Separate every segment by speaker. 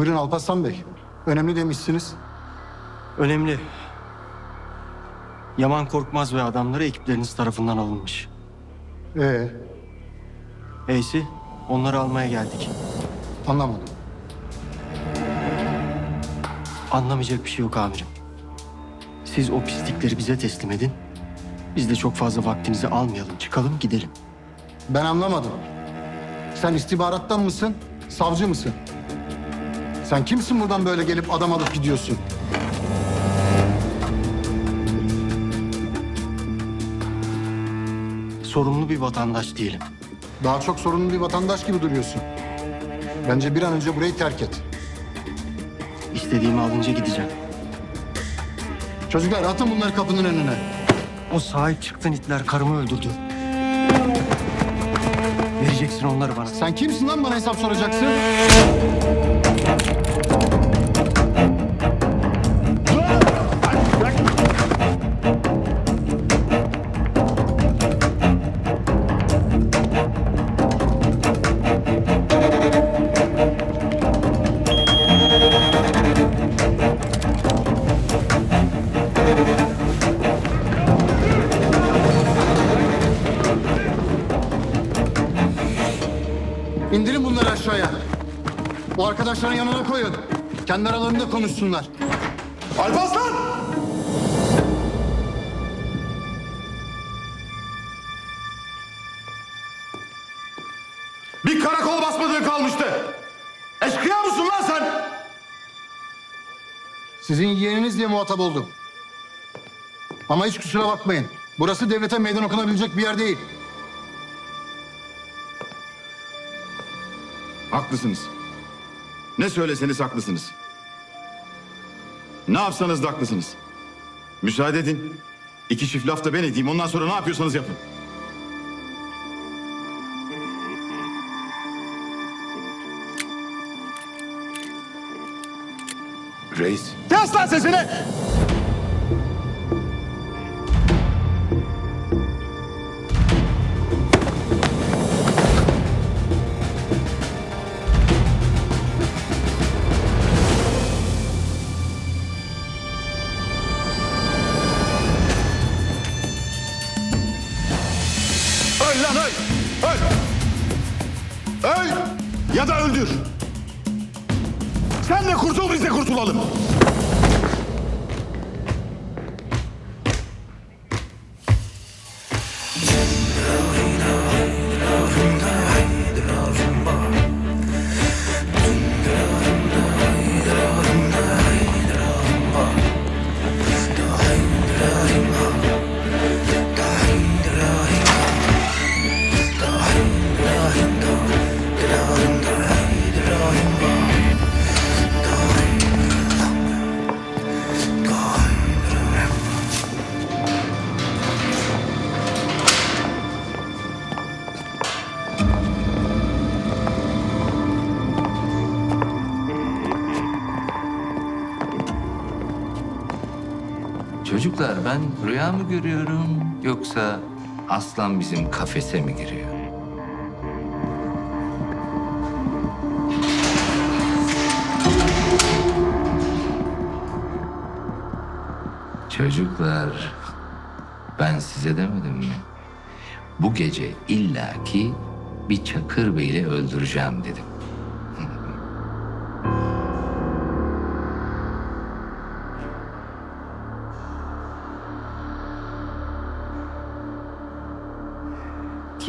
Speaker 1: Buyurun Alparslan Bey. Önemli demişsiniz.
Speaker 2: Önemli. Yaman Korkmaz ve adamları ekipleriniz tarafından alınmış.
Speaker 1: Ee,
Speaker 2: Eysi, onları almaya geldik.
Speaker 1: anlamadım.
Speaker 2: Anlamayacak bir şey yok amirim. Siz o pislikleri bize teslim edin. Biz de çok fazla vaktinizi almayalım. Çıkalım gidelim.
Speaker 1: Ben anlamadım. Sen istihbarattan mısın, savcı mısın? Sen kimsin buradan böyle gelip adam alıp gidiyorsun?
Speaker 2: Sorumlu bir vatandaş diyelim.
Speaker 1: Daha çok sorunlu bir vatandaş gibi duruyorsun. Bence bir an önce burayı terk et.
Speaker 2: İstediğimi alınca gideceğim.
Speaker 1: Çocuklar atın bunları kapının önüne.
Speaker 2: O sahip çıktın itler karımı öldürdü. Vereceksin onları bana.
Speaker 1: Sen kimsin lan bana hesap soracaksın? Arkadaşların yanına koyun. Kendi aralarında konuşsunlar.
Speaker 3: Alparslan! Bir karakol basmadığın kalmıştı. Eşkıya mısın lan sen?
Speaker 1: Sizin yeğeniniz diye muhatap oldum. Ama hiç kusura bakmayın. Burası devlete meydan okunabilecek bir yer değil.
Speaker 3: Haklısınız. Ne söyleseniz haklısınız. Ne yapsanız da haklısınız. Müsaade edin. İki çift laf da ben edeyim. Ondan sonra ne yapıyorsanız yapın.
Speaker 4: Reis,
Speaker 3: Kes lan sesini!
Speaker 4: Çocuklar ben rüya mı görüyorum yoksa aslan bizim kafese mi giriyor? Çocuklar, ben size demedim mi? Bu gece illaki bir Çakır Bey'i öldüreceğim dedim.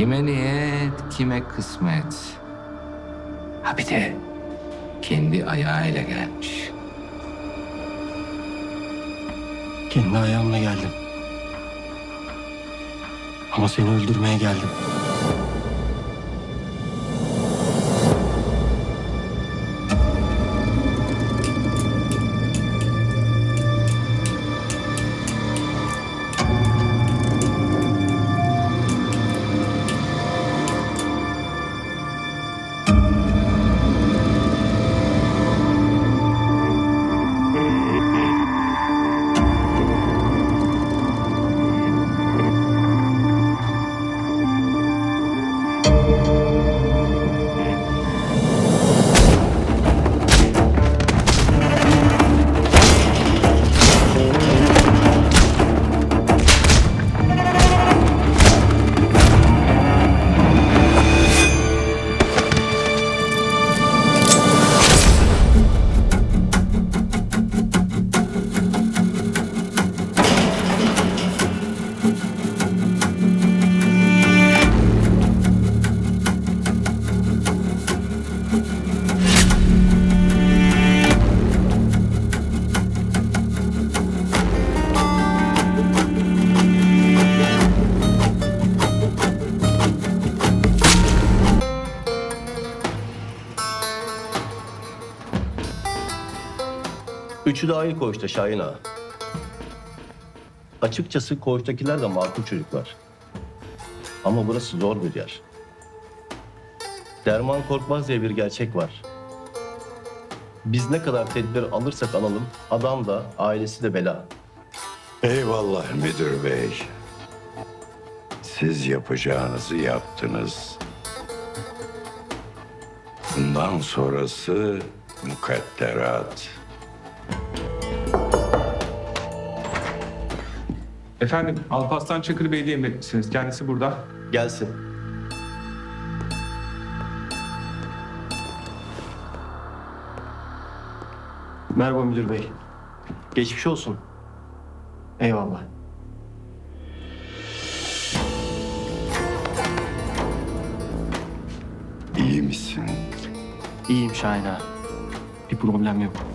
Speaker 4: Kime niyet, kime kısmet. Ha bir de kendi ayağıyla gelmiş.
Speaker 2: Kendi ayağımla geldim. Ama seni öldürmeye geldim.
Speaker 5: Üçü de aynı koğuşta Şahin ağa. Açıkçası koğuştakiler de makul çocuklar. Ama burası zor bir yer. Derman korkmaz diye bir gerçek var. Biz ne kadar tedbir alırsak alalım, adam da ailesi de bela.
Speaker 6: Eyvallah müdür bey. Siz yapacağınızı yaptınız. Bundan sonrası mukadderat.
Speaker 7: Efendim, Alparslan Çakır Bey'le emretmişsiniz. Kendisi burada.
Speaker 5: Gelsin.
Speaker 2: Merhaba müdür bey.
Speaker 5: Geçmiş olsun.
Speaker 2: Eyvallah.
Speaker 6: İyi misin?
Speaker 2: İyiyim Şahin ağa. Bir problem yok.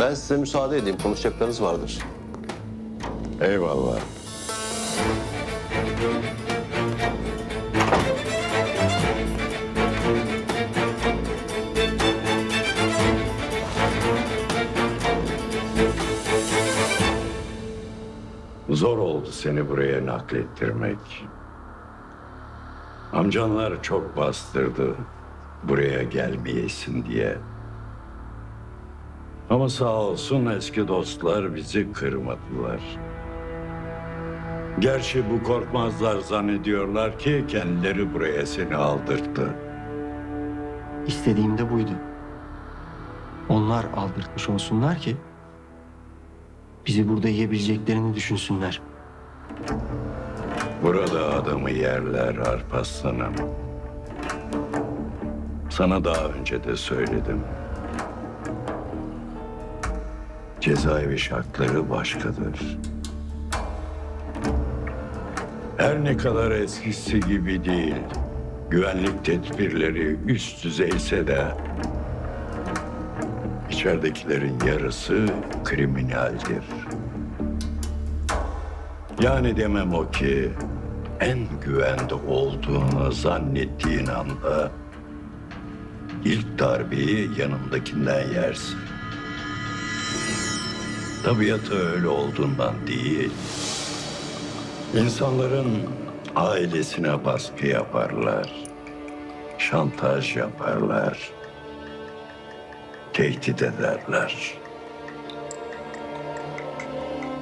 Speaker 5: Ben size müsaade edeyim, konuşacaklarınız vardır.
Speaker 6: Eyvallah. Zor oldu seni buraya naklettirmek. Amcanlar çok bastırdı buraya gelmeyesin diye. Ama sağ olsun eski dostlar bizi kırmadılar. Gerçi bu korkmazlar zannediyorlar ki kendileri buraya seni aldırttı.
Speaker 2: İstediğim de buydu. Onlar aldırtmış olsunlar ki bizi burada yiyebileceklerini düşünsünler.
Speaker 6: Burada adamı yerler Arpaslan'ım. Sana daha önce de söyledim. Cezaevi şartları başkadır. Her ne kadar eskisi gibi değil, güvenlik tedbirleri üst düzeyse de içeridekilerin yarısı kriminaldir. Yani demem o ki en güvende olduğunu zannettiğin anda ilk darbeyi yanındakinden yersin. Tabiatı öyle olduğundan değil. İnsanların ailesine baskı yaparlar. Şantaj yaparlar. Tehdit ederler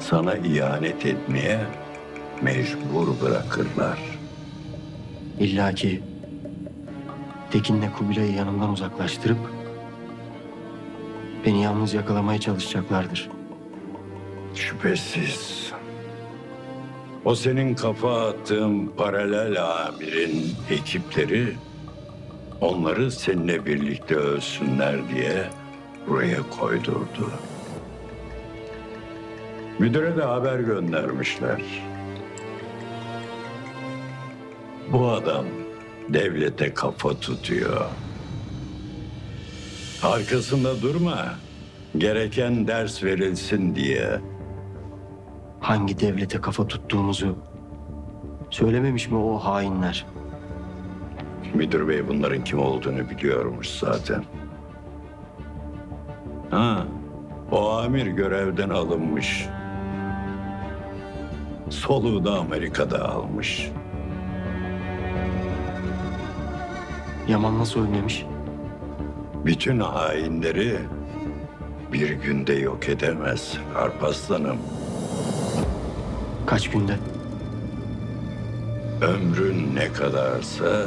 Speaker 6: sana ihanet etmeye mecbur bırakırlar.
Speaker 2: İlla ki Tekin'le Kubilay'ı yanımdan uzaklaştırıp beni yalnız yakalamaya çalışacaklardır.
Speaker 6: Şüphesiz. O senin kafa attığın paralel amirin ekipleri onları seninle birlikte ölsünler diye buraya koydurdu. Müdüre de haber göndermişler. Bu adam devlete kafa tutuyor. Arkasında durma. Gereken ders verilsin diye.
Speaker 2: Hangi devlete kafa tuttuğumuzu söylememiş mi o hainler?
Speaker 6: Müdür bey bunların kim olduğunu biliyormuş zaten. Ha, o amir görevden alınmış. Soluğu da Amerika'da almış.
Speaker 2: Yaman nasıl ölmemiş?
Speaker 6: Bütün hainleri bir günde yok edemez Arpaslanım.
Speaker 2: Kaç günde?
Speaker 6: Ömrün ne kadarsa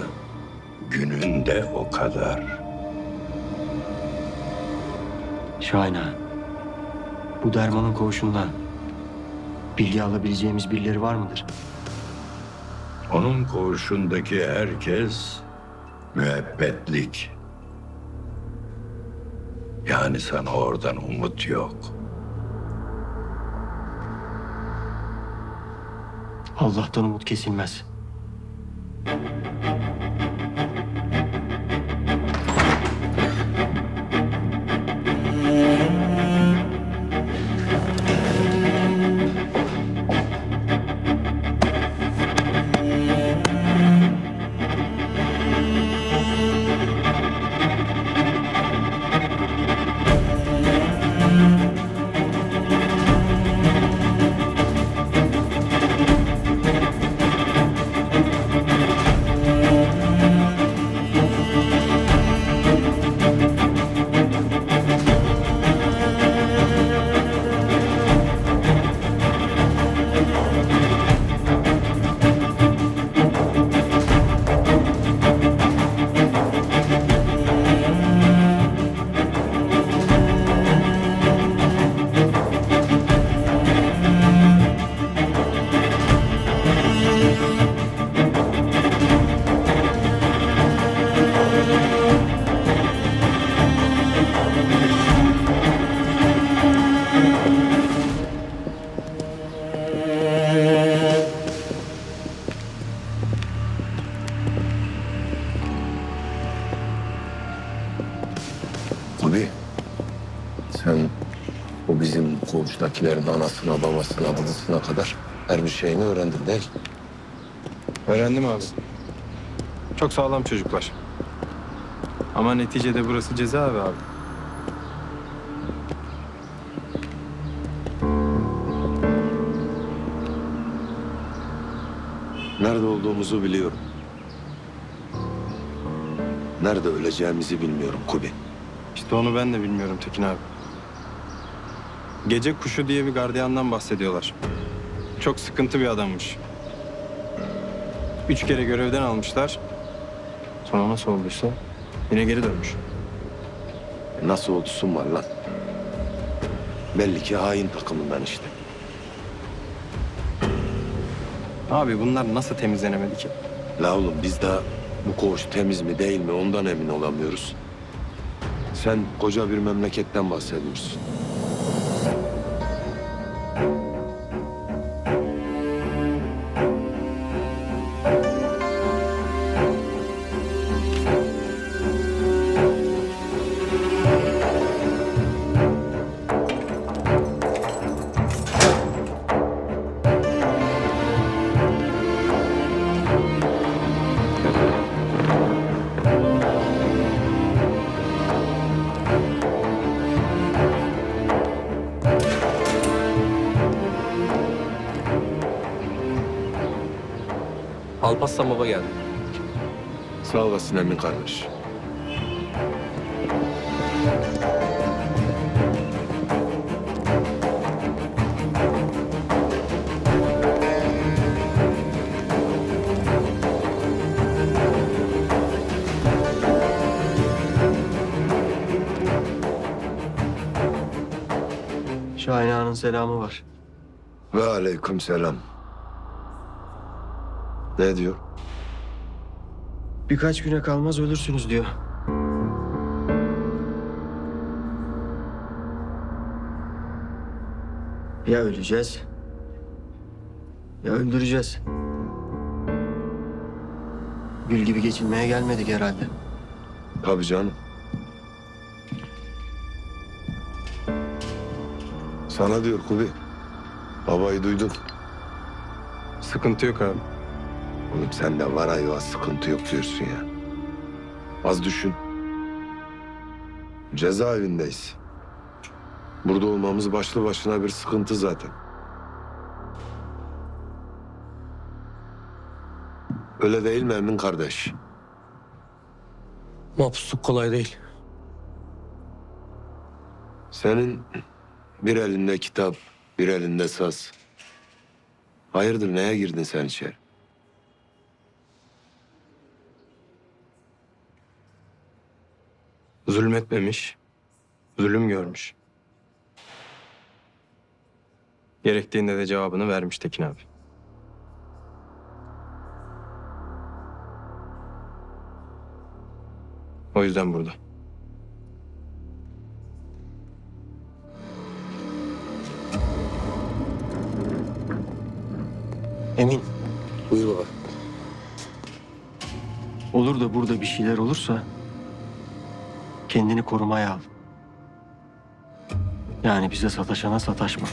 Speaker 6: günün de o kadar.
Speaker 2: Şahin ağa, Bu dermanın koğuşundan bilgi alabileceğimiz birileri var mıdır?
Speaker 6: Onun koğuşundaki herkes müebbetlik. Yani sana oradan umut yok.
Speaker 2: Allah'tan umut kesilmez.
Speaker 8: Koğuştakilerin anasına, babasına, babasına kadar her bir şeyini öğrendin değil.
Speaker 9: Öğrendim abi. Çok sağlam çocuklar. Ama neticede burası cezaevi abi.
Speaker 8: Nerede olduğumuzu biliyorum. Nerede öleceğimizi bilmiyorum Kubi.
Speaker 9: İşte onu ben de bilmiyorum Tekin abi. Gece kuşu diye bir gardiyandan bahsediyorlar. Çok sıkıntı bir adammış. Üç kere görevden almışlar. Sonra nasıl olduysa yine geri dönmüş.
Speaker 8: Nasıl oldusun var lan? Belli ki hain takımından işte.
Speaker 9: Abi bunlar nasıl temizlenemedi ki?
Speaker 8: La oğlum biz daha bu koğuş temiz mi değil mi ondan emin olamıyoruz. Sen koca bir memleketten bahsediyorsun.
Speaker 10: Alparslan baba geldi.
Speaker 8: Sağ olasın Emin kardeş.
Speaker 2: Şahin Ağa'nın selamı var.
Speaker 8: Ve aleyküm selam. Ne diyor?
Speaker 2: Birkaç güne kalmaz ölürsünüz diyor. Ya öleceğiz ya öldüreceğiz. Gül gibi geçinmeye gelmedik herhalde.
Speaker 8: Tabii canım. Sana diyor Kubi. Babayı duydun.
Speaker 9: Sıkıntı yok abi.
Speaker 8: Oğlum sen de var ayva sıkıntı yok diyorsun ya. Az düşün. Cezaevindeyiz. Burada olmamız başlı başına bir sıkıntı zaten. Öyle değil mi Emin kardeş?
Speaker 10: Mahpusluk kolay değil.
Speaker 8: Senin bir elinde kitap, bir elinde saz. Hayırdır neye girdin sen içeri?
Speaker 9: Zulmetmemiş, zulüm görmüş. Gerektiğinde de cevabını vermiş Tekin abi. O yüzden burada.
Speaker 2: Emin
Speaker 8: Buyur baba.
Speaker 2: olur da burada bir şeyler olursa kendini korumaya al. Yani bize sataşana sataşma.